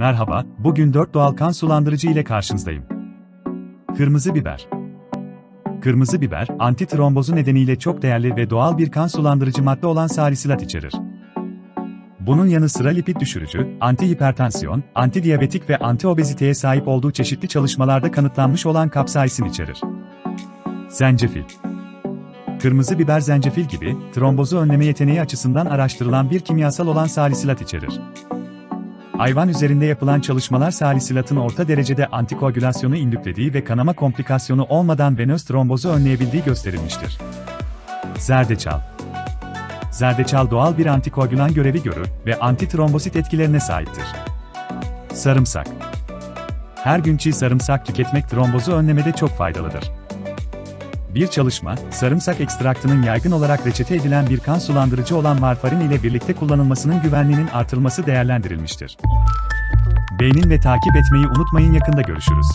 Merhaba, bugün 4 doğal kan sulandırıcı ile karşınızdayım. Kırmızı biber. Kırmızı biber, antitrombozu nedeniyle çok değerli ve doğal bir kan sulandırıcı madde olan salisilat içerir. Bunun yanı sıra lipid düşürücü, antihipertansiyon, antidiyabetik ve antiobeziteye sahip olduğu çeşitli çalışmalarda kanıtlanmış olan kapsaisin içerir. Zencefil. Kırmızı biber zencefil gibi, trombozu önleme yeteneği açısından araştırılan bir kimyasal olan salisilat içerir. Hayvan üzerinde yapılan çalışmalar salisilatın orta derecede antikoagülasyonu indüklediği ve kanama komplikasyonu olmadan venöz trombozu önleyebildiği gösterilmiştir. Zerdeçal Zerdeçal doğal bir antikoagülan görevi görür ve antitrombosit etkilerine sahiptir. Sarımsak Her gün çiğ sarımsak tüketmek trombozu önlemede çok faydalıdır. Bir çalışma, sarımsak ekstraktının yaygın olarak reçete edilen bir kan sulandırıcı olan warfarin ile birlikte kullanılmasının güvenliğinin artırılması değerlendirilmiştir. Beğenin ve takip etmeyi unutmayın yakında görüşürüz.